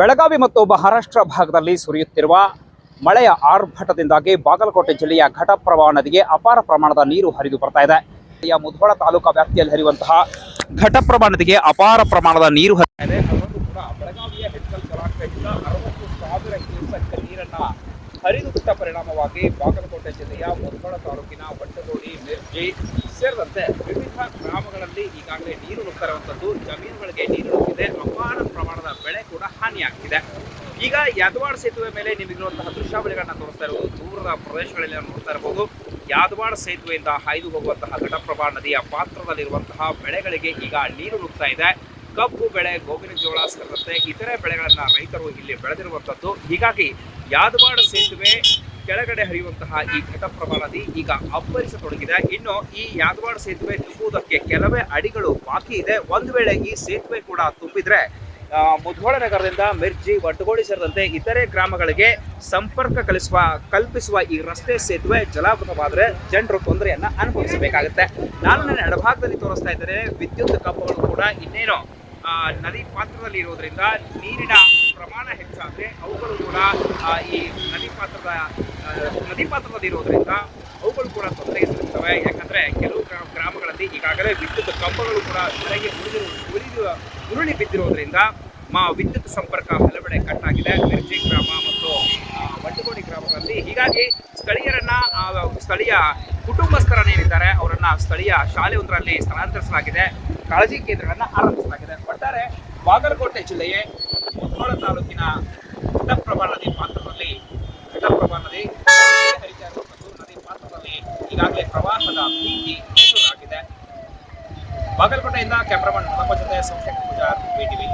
ಬೆಳಗಾವಿ ಮತ್ತು ಮಹಾರಾಷ್ಟ್ರ ಭಾಗದಲ್ಲಿ ಸುರಿಯುತ್ತಿರುವ ಮಳೆಯ ಆರ್ಭಟದಿಂದಾಗಿ ಬಾಗಲಕೋಟೆ ಜಿಲ್ಲೆಯ ಘಟಪ್ರಭಾ ನದಿಗೆ ಅಪಾರ ಪ್ರಮಾಣದ ನೀರು ಹರಿದು ಬರ್ತಾ ಇದೆ. ಮುಧೋಳ ತಾಲೂಕಾ ವ್ಯಾಪ್ತಿಯಲ್ಲಿ ಹರಿಯುವಂತಹ ಘಟಪ್ರಭಾ ನದಿಗೆ ಅಪಾರ ಪ್ರಮಾಣದ ನೀರು ಹರಿತಾ ಇದೆ. ಕೂಡ ಬೆಳಗಾವಿಯ ಹೆಡ್ಕಲ್ ಜಲಾಶಯದಿಂದ ಅರವತ್ತು ಸಾವಿರ ಕ್ಯೂಸೆಕ್ ನೀರನ್ನ ಹರಿದು ಬಿಟ್ಟ ಪರಿಣಾಮವಾಗಿ ಬಾಗಲಕೋಟೆ ಜಿಲ್ಲೆಯ ಮುಧೋಳ ತಾಲೂಕಿನ ವಟ್ಟಗೋಡಿ ಮಿರ್ಜಿ ಸೇರಿದಂತೆ ವಿವಿಧ ಗ್ರಾಮಗಳಲ್ಲಿ ಈಗಾಗಲೇ ನೀರು ನುಗ್ತಾ ಇರುವಂತದ್ದು ಜಮೀನುಗಳಿಗೆ ನೀರು ನುಗ್ಗಿದೆ. ಕೂಡ ಹಾನಿಯಾಗ್ತಿದೆ ಈಗ ಯಾದವಾಡ ಸೇತುವೆ ಮೇಲೆ ನಿಮಗಿರುವಂತಹ ದೃಶ್ಯಾವಳಿಗಳನ್ನ ತೋರಿಸ್ತಾ ಇರಬಹುದು ದೂರದ ಪ್ರದೇಶಗಳಲ್ಲಿ ನೋಡ್ತಾ ಇರಬಹುದು ಯಾದವಾಡ ಸೇತುವೆಯಿಂದ ಹಾಯ್ದು ಹೋಗುವಂತಹ ಘಟಪ್ರಭಾ ನದಿಯ ಪಾತ್ರದಲ್ಲಿರುವಂತಹ ಬೆಳೆಗಳಿಗೆ ಈಗ ನೀರು ನುಗ್ತಾ ಇದೆ. ಕಬ್ಬು ಬೆಳೆ, ಗೋವಿನ ಜೋಳ ಸೇರಿದಂತೆ ಇತರೆ ಬೆಳೆಗಳನ್ನ ರೈತರು ಇಲ್ಲಿ ಬೆಳೆದಿರುವಂತದ್ದು ಹೀಗಾಗಿ ಯಾದವಾಡ ಸೇತುವೆ ಕೆಳಗಡೆ ಹರಿಯುವಂತಹ ಈ ಘಟಪ್ರಭಾ ನದಿ ಈಗ ಅಬ್ಬರಿಸತೊಡಗಿದೆ. ಇನ್ನು ಈ ಯಾದವಾಡ ಸೇತುವೆ ತುಂಬುವುದಕ್ಕೆ ಕೆಲವೇ ಅಡಿಗಳು ಬಾಕಿ ಇದೆ. ಒಂದು ವೇಳೆ ಈ ಸೇತುವೆ ಕೂಡ ತುಂಬಿದ್ರೆ ಮುಧೋಳ ನಗರದಿಂದ ಮಿರ್ಜಿ ವಟ್ಟಗೋಡಿ ಸೇರಿದಂತೆ ಇತರೆ ಗ್ರಾಮಗಳಿಗೆ ಸಂಪರ್ಕ ಕಲಿಸುವ, ಕಲ್ಪಿಸುವ ಈ ರಸ್ತೆ ಸೇತುವೆ ಜಲಾವೃತವಾದರೆ ಜನರು ತೊಂದರೆಯನ್ನ ಅನುಭವಿಸಬೇಕಾಗುತ್ತೆ. ನಾನು ನನ್ನ ಎಡಭಾಗದಲ್ಲಿ ತೋರಿಸ್ತಾ ಇದ್ದೇನೆ, ವಿದ್ಯುತ್ ಕಂಬಗಳು ಕೂಡ ಇನ್ನೇನು ನದಿ ಪಾತ್ರದಲ್ಲಿ ಇರೋದ್ರಿಂದ ನೀರಿನ ಪ್ರಮಾಣ ಹೆಚ್ಚಾದ್ರೆ ಅವುಗಳು ಕೂಡ ಈ ನದಿ ಪಾತ್ರದ ನದಿ ಪಾತ್ರದಲ್ಲಿ ಇರೋದ್ರಿಂದ ಅವುಗಳು ಕೂಡ ತೊಂದರೆ ಸಿಗುತ್ತವೆ ಯಾಕಂದ್ರೆ ಕೆಲವು ಈಗಾಗಲೇ ವಿದ್ಯುತ್ ಕಂಬಗಳು ಕೂಡ ಕೆಳಗೆ ಉಳಿದಿರು ಉಳಿದು ಉರುಳಿ ಬಿದ್ದಿರೋದ್ರಿಂದ ಮಾ ವಿದ್ಯುತ್ ಸಂಪರ್ಕ ಹಲವೆಡೆ ಆಗಿದೆ ಮಿರ್ಜಿ ಗ್ರಾಮ ಮತ್ತು ಬಂಡಗೋಡಿ ಗ್ರಾಮಗಳಲ್ಲಿ. ಹೀಗಾಗಿ ಸ್ಥಳೀಯರನ್ನ ಸ್ಥಳೀಯ ಕುಟುಂಬಸ್ಥರನ್ನೇನಿದ್ದಾರೆ ಅವರನ್ನ ಸ್ಥಳೀಯ ಶಾಲೆಯೊಂದರಲ್ಲಿ ಸ್ಥಳಾಂತರಿಸಲಾಗಿದೆ. ಕಾಳಜಿ ಕೇಂದ್ರಗಳನ್ನ ಆರಂಭಿಸಲಾಗಿದೆ. ಒಟ್ಟಾರೆ ಬಾಗಲಕೋಟೆ ಜಿಲ್ಲೆಯ ಮುಧೋಳ ತಾಲೂಕಿನ ಘಟಪ್ರಭಾ ನದಿ ಪಾತ್ರದಲ್ಲಿ ಘಟಪ್ರಭಾ ನದಿ ಹರಿತಾ ನದಿ ಪಾತ್ರದಲ್ಲಿ ಈಗಾಗಲೇ ಪ್ರವಾಹದ ಭೀತಿ ಬಾಗಲಕೋಟೆಯಿಂದ ಕ್ಯಾಮ್ರಾಮನ್ ನಮ್ಮ ಜೊತೆ ಸೋಮಶೇಖರ್ ಪೂಜಾರ್ ಬಿಟಿವಿ